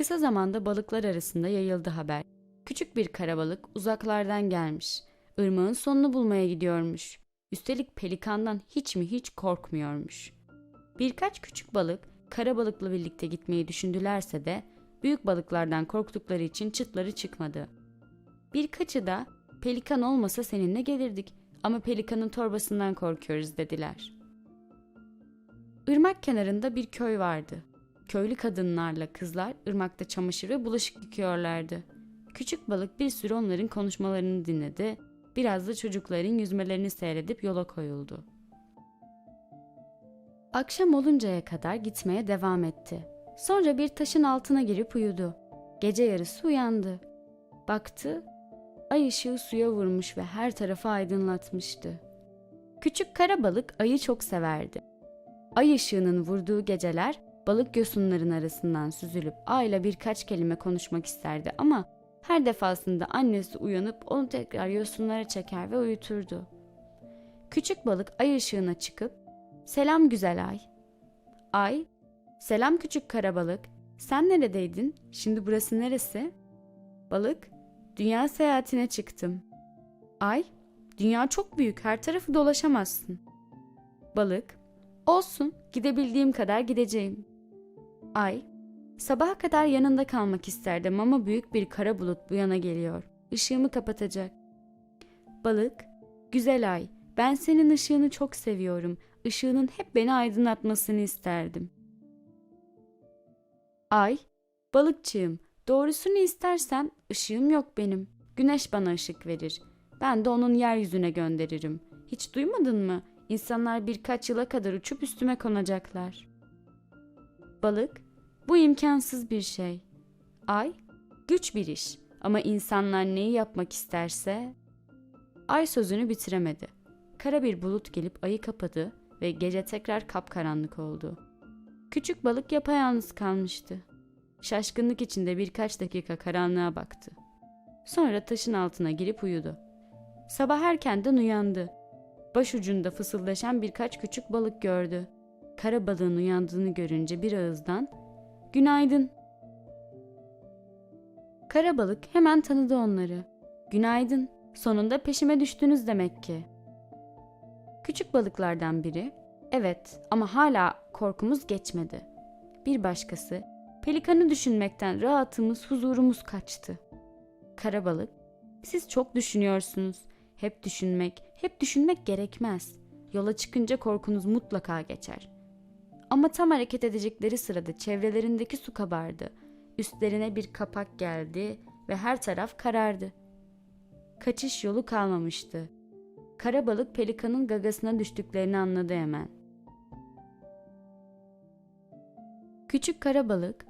Kısa zamanda balıklar arasında yayıldı haber. Küçük bir karabalık uzaklardan gelmiş. Irmağın sonunu bulmaya gidiyormuş. Üstelik pelikandan hiç mi hiç korkmuyormuş. Birkaç küçük balık karabalıkla birlikte gitmeyi düşündülerse de büyük balıklardan korktukları için çıtları çıkmadı. Birkaçı da pelikan olmasa seninle gelirdik ama pelikanın torbasından korkuyoruz dediler. Irmak kenarında bir köy vardı. Köylü kadınlarla kızlar ırmakta çamaşır ve bulaşık yıkıyorlardı. Küçük balık bir süre onların konuşmalarını dinledi, biraz da çocukların yüzmelerini seyredip yola koyuldu. Akşam oluncaya kadar gitmeye devam etti. Sonra bir taşın altına girip uyudu. Gece yarısı uyandı. Baktı, ay ışığı suya vurmuş ve her tarafı aydınlatmıştı. Küçük kara balık ayı çok severdi. Ay ışığının vurduğu geceler balık yosunların arasından süzülüp ayla birkaç kelime konuşmak isterdi ama her defasında annesi uyanıp onu tekrar yosunlara çeker ve uyuturdu. Küçük balık ay ışığına çıkıp "Selam güzel ay." Ay, "Selam küçük kara balık. Sen neredeydin? Şimdi burası neresi?" Balık, "Dünya seyahatine çıktım." Ay, "Dünya çok büyük. Her tarafı dolaşamazsın." Balık, "Olsun. Gidebildiğim kadar gideceğim." Ay, sabaha kadar yanında kalmak isterdim ama büyük bir kara bulut bu yana geliyor. Işığımı kapatacak. Balık, güzel ay, ben senin ışığını çok seviyorum. Işığının hep beni aydınlatmasını isterdim. Ay, balıkçığım, doğrusunu istersen ışığım yok benim. Güneş bana ışık verir. Ben de onun yeryüzüne gönderirim. Hiç duymadın mı? İnsanlar birkaç yıla kadar uçup üstüme konacaklar. Balık, bu imkansız bir şey. Ay, güç bir iş ama insanlar neyi yapmak isterse... Ay sözünü bitiremedi. Kara bir bulut gelip ayı kapadı ve gece tekrar kapkaranlık oldu. Küçük balık yapayalnız kalmıştı. Şaşkınlık içinde birkaç dakika karanlığa baktı. Sonra taşın altına girip uyudu. Sabah erkenden uyandı. Başucunda fısıldaşan birkaç küçük balık gördü. Kara balığın uyandığını görünce bir ağızdan "Günaydın." Kara balık hemen tanıdı onları. "Günaydın. Sonunda peşime düştünüz demek ki." Küçük balıklardan biri, "Evet ama hala korkumuz geçmedi." Bir başkası, "Pelikanı düşünmekten rahatımız, huzurumuz kaçtı." Kara balık, "Siz çok düşünüyorsunuz. Hep düşünmek, hep düşünmek gerekmez. Yola çıkınca korkunuz mutlaka geçer." Ama tam hareket edecekleri sırada çevrelerindeki su kabardı. Üstlerine bir kapak geldi ve her taraf karardı. Kaçış yolu kalmamıştı. Kara balık pelikanın gagasına düştüklerini anladı hemen. Küçük kara balık,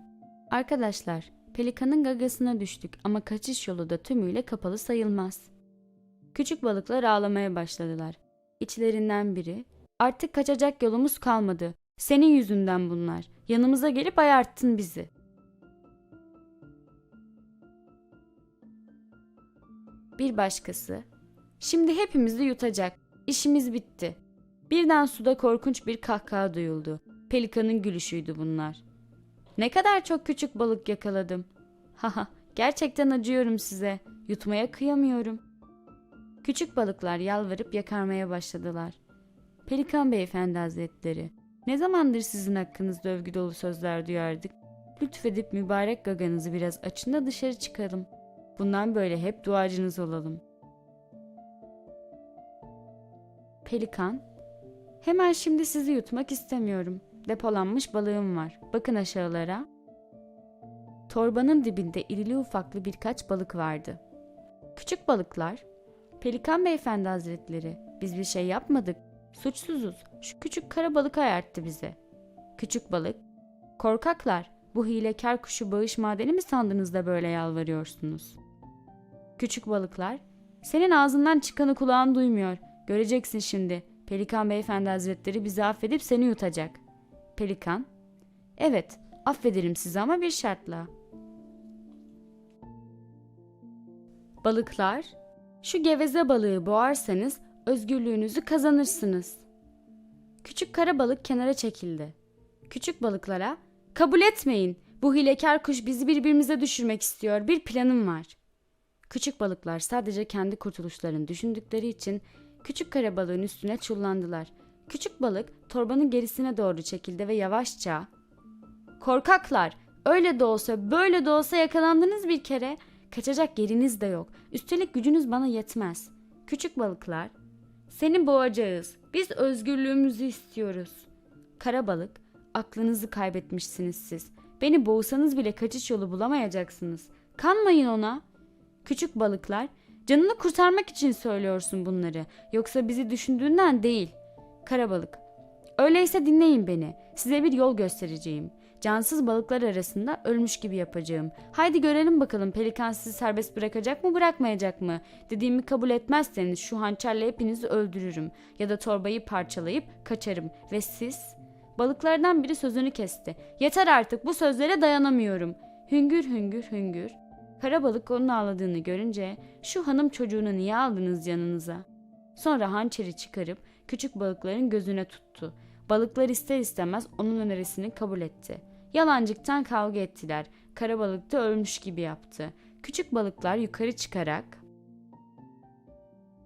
arkadaşlar pelikanın gagasına düştük ama kaçış yolu da tümüyle kapalı sayılmaz. Küçük balıklar ağlamaya başladılar. İçlerinden biri, artık kaçacak yolumuz kalmadı. Senin yüzünden bunlar. Yanımıza gelip ayarttın bizi. Bir başkası. Şimdi hepimizi yutacak. İşimiz bitti. Birden suda korkunç bir kahkaha duyuldu. Pelikanın gülüşüydü bunlar. Ne kadar çok küçük balık yakaladım. Haha, gerçekten acıyorum size. Yutmaya kıyamıyorum. Küçük balıklar yalvarıp yakarmaya başladılar. Pelikan beyefendi hazretleri, ne zamandır sizin hakkınızda övgü dolu sözler duyardık? Lütfedip mübarek gaganızı biraz açın da dışarı çıkalım. Bundan böyle hep duacınız olalım. Pelikan, hemen şimdi sizi yutmak istemiyorum. Depolanmış balığım var. Bakın aşağılara. Torbanın dibinde irili ufaklı birkaç balık vardı. Küçük balıklar, Pelikan beyefendi hazretleri, biz bir şey yapmadık. Suçsuzuz. Şu küçük kara balık ayarttı bizi. Küçük balık. Korkaklar. Bu hilekar kuşu bağış madeni mi sandınız da böyle yalvarıyorsunuz? Küçük balıklar. Senin ağzından çıkanı kulağın duymuyor. Göreceksin şimdi. Pelikan beyefendi hazretleri bizi affedip seni yutacak. Pelikan. Evet, affederim sizi ama bir şartla. Balıklar. Şu geveze balığı boğarsanız özgürlüğünüzü kazanırsınız. Küçük kara balık kenara çekildi. Küçük balıklara kabul etmeyin. Bu hilekar kuş bizi birbirimize düşürmek istiyor. Bir planım var. Küçük balıklar sadece kendi kurtuluşlarını düşündükleri için küçük kara balığın üstüne çullandılar. Küçük balık torbanın gerisine doğru çekildi ve yavaşça Korkaklar! Öyle de olsa böyle de olsa yakalandınız bir kere. Kaçacak yeriniz de yok. Üstelik gücünüz bana yetmez. Küçük balıklar, seni boğacağız. Biz özgürlüğümüzü istiyoruz. Kara balık, aklınızı kaybetmişsiniz siz. Beni boğsanız bile kaçış yolu bulamayacaksınız. Kanmayın ona. Küçük balıklar, canını kurtarmak için söylüyorsun bunları. Yoksa bizi düşündüğünden değil. Kara balık, öyleyse dinleyin beni. Size bir yol göstereceğim. Cansız balıklar arasında ölmüş gibi yapacağım. Haydi görelim bakalım pelikan sizi serbest bırakacak mı bırakmayacak mı? Dediğimi kabul etmezseniz şu hançerle hepinizi öldürürüm. Ya da torbayı parçalayıp kaçarım. Ve siz? Balıklardan biri sözünü kesti. Yeter artık bu sözlere dayanamıyorum. Hüngür hüngür hüngür. Kara balık onun ağladığını görünce şu hanım çocuğunu niye aldınız yanınıza? Sonra hançeri çıkarıp küçük balıkların gözüne tuttu. Balıklar ister istemez onun önerisini kabul etti. Yalancıktan kavga ettiler. Kara balık da ölmüş gibi yaptı. Küçük balıklar yukarı çıkarak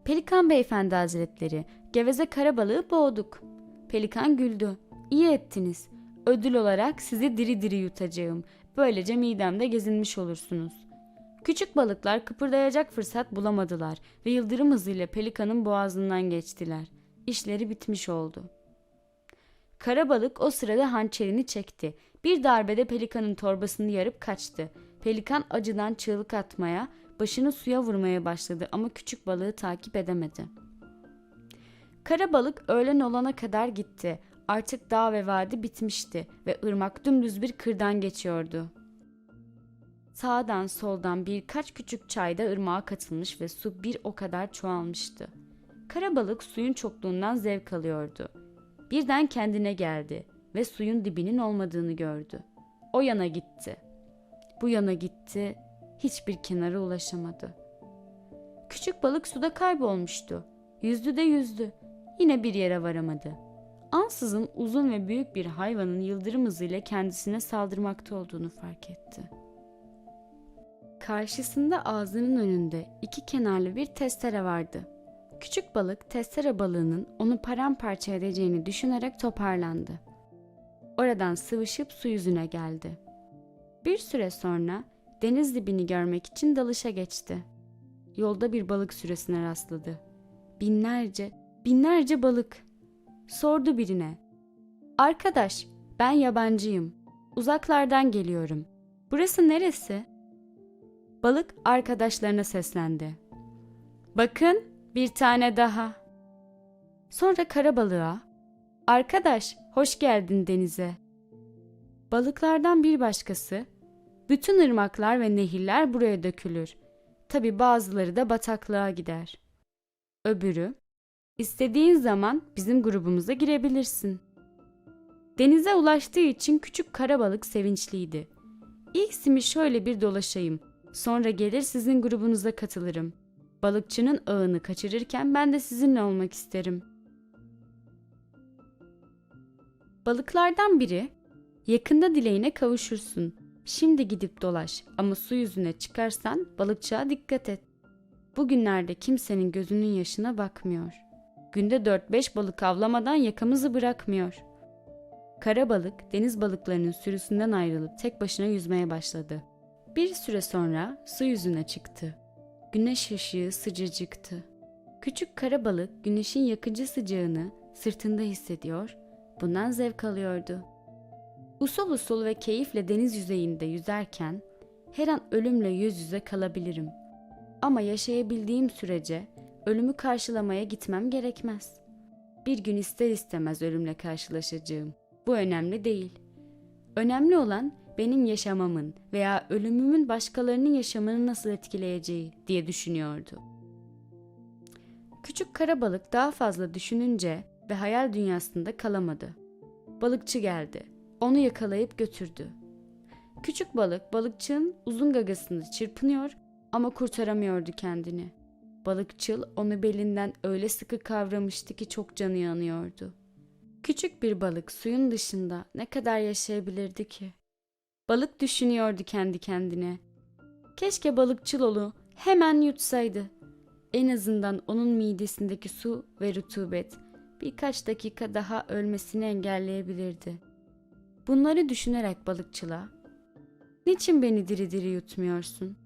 Pelikan beyefendi hazretleri, geveze kara balığı boğduk. Pelikan güldü. İyi ettiniz. Ödül olarak sizi diri diri yutacağım. Böylece midemde gezinmiş olursunuz. Küçük balıklar kıpırdayacak fırsat bulamadılar ve yıldırım hızıyla pelikanın boğazından geçtiler. İşleri bitmiş oldu. Kara balık o sırada hançerini çekti. Bir darbede pelikanın torbasını yarıp kaçtı. Pelikan acıdan çığlık atmaya, başını suya vurmaya başladı ama küçük balığı takip edemedi. Kara balık öğlen olana kadar gitti. Artık dağ ve vadi bitmişti ve ırmak dümdüz bir kırdan geçiyordu. Sağdan soldan birkaç küçük çayda ırmağa katılmış ve su bir o kadar çoğalmıştı. Kara balık suyun çokluğundan zevk alıyordu. Birden kendine geldi ve suyun dibinin olmadığını gördü. O yana gitti. Bu yana gitti. Hiçbir kenara ulaşamadı. Küçük balık suda kaybolmuştu. Yüzdü de yüzdü. Yine bir yere varamadı. Ansızın uzun ve büyük bir hayvanın yıldırım hızıyla kendisine saldırmakta olduğunu fark etti. Karşısında ağzının önünde iki kenarlı bir testere vardı. Küçük balık testere balığının onu paramparça edeceğini düşünerek toparlandı. Oradan sıvışıp su yüzüne geldi. Bir süre sonra deniz dibini görmek için dalışa geçti. Yolda bir balık sürüsüne rastladı. Binlerce, binlerce balık. Sordu birine. Arkadaş, ben yabancıyım. Uzaklardan geliyorum. Burası neresi? Balık arkadaşlarına seslendi. Bakın, bir tane daha. Sonra kara balığa, Arkadaş, hoş geldin denize. Balıklardan bir başkası, bütün ırmaklar ve nehirler buraya dökülür. Tabi bazıları da bataklığa gider. Öbürü, istediğin zaman bizim grubumuza girebilirsin. Denize ulaştığı için küçük kara balık sevinçliydi. İlk simi şöyle bir dolaşayım. Sonra gelir sizin grubunuza katılırım. Balıkçının ağını kaçırırken ben de sizinle olmak isterim.'' Balıklardan biri, yakında dileğine kavuşursun. Şimdi gidip dolaş ama su yüzüne çıkarsan balıkçığa dikkat et. Bugünlerde kimsenin gözünün yaşına bakmıyor. Günde 4-5 balık avlamadan yakamızı bırakmıyor. Kara balık deniz balıklarının sürüsünden ayrılıp tek başına yüzmeye başladı. Bir süre sonra su yüzüne çıktı. Güneş ışığı sıcacıktı. Küçük kara balık güneşin yakıcı sıcağını sırtında hissediyor Bundan zevk alıyordu. Usul usul ve keyifle deniz yüzeyinde yüzerken her an ölümle yüz yüze kalabilirim. Ama yaşayabildiğim sürece ölümü karşılamaya gitmem gerekmez. Bir gün ister istemez ölümle karşılaşacağım. Bu önemli değil. Önemli olan benim yaşamamın veya ölümümün başkalarının yaşamını nasıl etkileyeceği diye düşünüyordu. Küçük kara balık daha fazla düşününce ve hayal dünyasında kalamadı. Balıkçı geldi. Onu yakalayıp götürdü. Küçük balık balıkçının uzun gagasında çırpınıyor ama kurtaramıyordu kendini. Balıkçıl onu belinden öyle sıkı kavramıştı ki çok canı yanıyordu. Küçük bir balık suyun dışında ne kadar yaşayabilirdi ki? Balık düşünüyordu kendi kendine. Keşke balıkçıl onu hemen yutsaydı. En azından onun midesindeki su ve rutubet birkaç dakika daha ölmesini engelleyebilirdi. Bunları düşünerek balıkçıla, ''Niçin beni diri diri yutmuyorsun?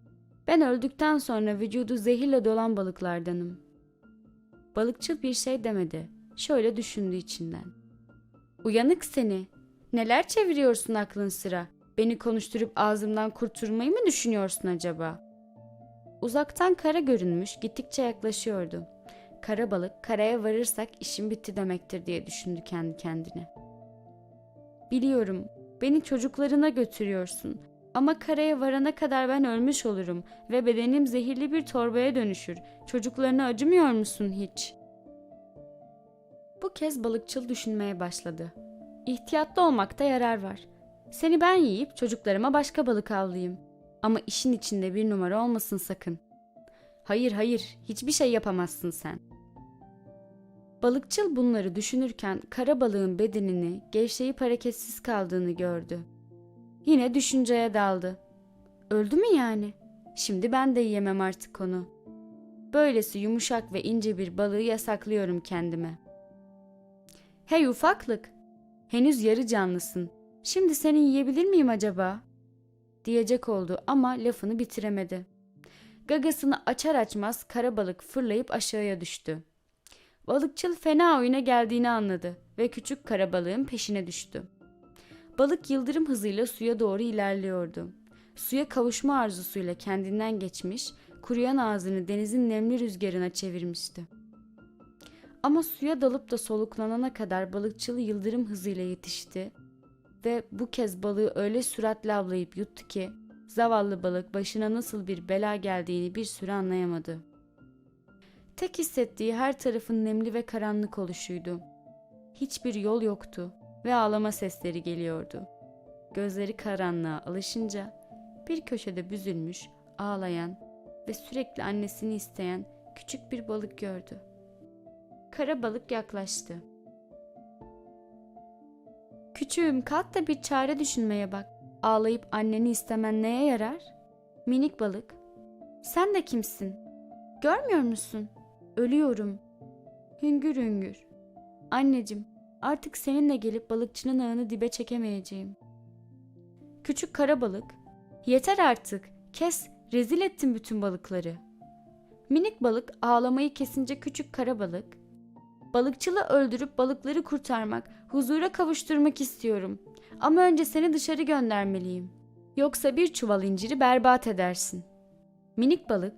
Ben öldükten sonra vücudu zehirle dolan balıklardanım.'' Balıkçıl bir şey demedi. Şöyle düşündü içinden. ''Uyanık seni. Neler çeviriyorsun aklın sıra? Beni konuşturup ağzımdan kurtulmayı mı düşünüyorsun acaba?'' Uzaktan kara görünmüş, gittikçe yaklaşıyordu. Kara balık, karaya varırsak işim bitti demektir diye düşündü kendi kendine. Biliyorum, beni çocuklarına götürüyorsun. Ama karaya varana kadar ben ölmüş olurum ve bedenim zehirli bir torbaya dönüşür. Çocuklarına acımıyor musun hiç? Bu kez balıkçıl düşünmeye başladı. İhtiyatlı olmakta yarar var. Seni ben yiyip çocuklarıma başka balık avlayayım. Ama işin içinde bir numara olmasın sakın. Hayır hayır, hiçbir şey yapamazsın sen. Balıkçıl bunları düşünürken kara balığın bedenini gevşeyip hareketsiz kaldığını gördü. Yine düşünceye daldı. Öldü mü yani? Şimdi ben de yiyemem artık onu. Böylesi yumuşak ve ince bir balığı yasaklıyorum kendime. Hey ufaklık, henüz yarı canlısın. Şimdi seni yiyebilir miyim acaba?'' diyecek oldu ama lafını bitiremedi. Gagasını açar açmaz kara balık fırlayıp aşağıya düştü. Balıkçıl fena oyuna geldiğini anladı ve küçük kara balığın peşine düştü. Balık yıldırım hızıyla suya doğru ilerliyordu. Suya kavuşma arzusuyla kendinden geçmiş, kuruyan ağzını denizin nemli rüzgarına çevirmişti. Ama suya dalıp da soluklanana kadar balıkçıl yıldırım hızıyla yetişti ve bu kez balığı öyle süratle avlayıp yuttu ki zavallı balık başına nasıl bir bela geldiğini bir süre anlayamadı. Tek hissettiği her tarafın nemli ve karanlık oluşuydu. Hiçbir yol yoktu ve ağlama sesleri geliyordu. Gözleri karanlığa alışınca bir köşede büzülmüş, ağlayan ve sürekli annesini isteyen küçük bir balık gördü. Kara balık yaklaştı. Küçüğüm kalk da bir çare düşünmeye bak. Ağlayıp anneni istemen neye yarar? Minik balık. Sen de kimsin? Görmüyor musun? Ölüyorum. Hüngür hüngür. Anneciğim, artık seninle gelip balıkçının ağını dibe çekemeyeceğim. Küçük kara balık. Yeter artık. Kes. Rezil ettin bütün balıkları. Minik balık ağlamayı kesince küçük kara balık Balıkçılı öldürüp balıkları kurtarmak, huzura kavuşturmak istiyorum. Ama önce seni dışarı göndermeliyim. Yoksa bir çuval inciri berbat edersin. Minik balık,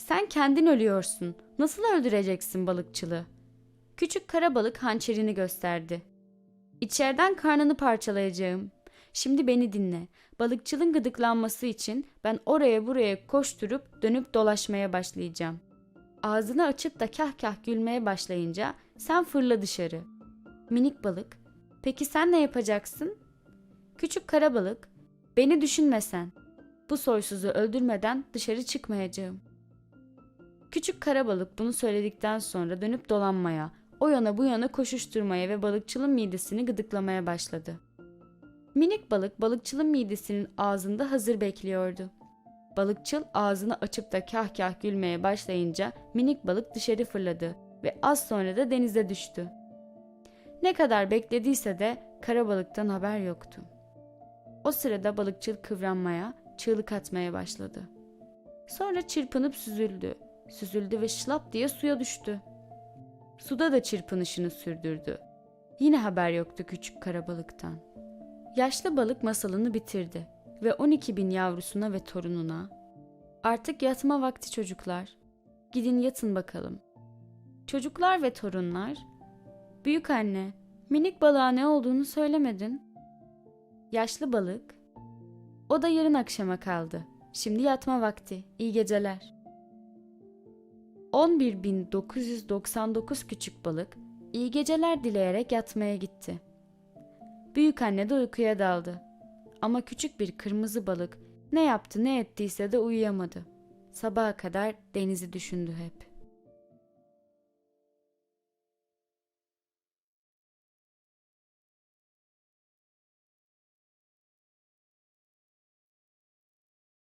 sen kendin ölüyorsun. Nasıl öldüreceksin balıkçılı? Küçük kara balık hançerini gösterdi. İçeriden karnını parçalayacağım. Şimdi beni dinle. Balıkçılın gıdıklanması için ben oraya buraya koşturup dönüp dolaşmaya başlayacağım. Ağzını açıp da kah kah gülmeye başlayınca sen fırla dışarı. Minik balık, peki sen ne yapacaksın? Küçük kara balık, beni düşünmesen. Bu soysuzu öldürmeden dışarı çıkmayacağım. Küçük kara balık bunu söyledikten sonra dönüp dolanmaya, o yana bu yana koşuşturmaya ve balıkçılın midesini gıdıklamaya başladı. Minik balık balıkçılın midesinin ağzında hazır bekliyordu. Balıkçıl ağzını açıp da kah kah gülmeye başlayınca minik balık dışarı fırladı ve az sonra da denize düştü. Ne kadar beklediyse de kara balıktan haber yoktu. O sırada balıkçıl kıvranmaya, çığlık atmaya başladı. Sonra çırpınıp süzüldü. Süzüldü ve şlap diye suya düştü. Suda da çırpınışını sürdürdü. Yine haber yoktu küçük kara balıktan. Yaşlı balık masalını bitirdi ve 12 bin yavrusuna ve torununa artık yatma vakti çocuklar. Gidin yatın bakalım. Çocuklar ve torunlar büyük anne minik balığa ne olduğunu söylemedin. Yaşlı balık o da yarın akşama kaldı. Şimdi yatma vakti. İyi geceler. 11.999 küçük balık iyi geceler dileyerek yatmaya gitti. Büyük anne de uykuya daldı. Ama küçük bir kırmızı balık ne yaptı ne ettiyse de uyuyamadı. Sabaha kadar denizi düşündü hep.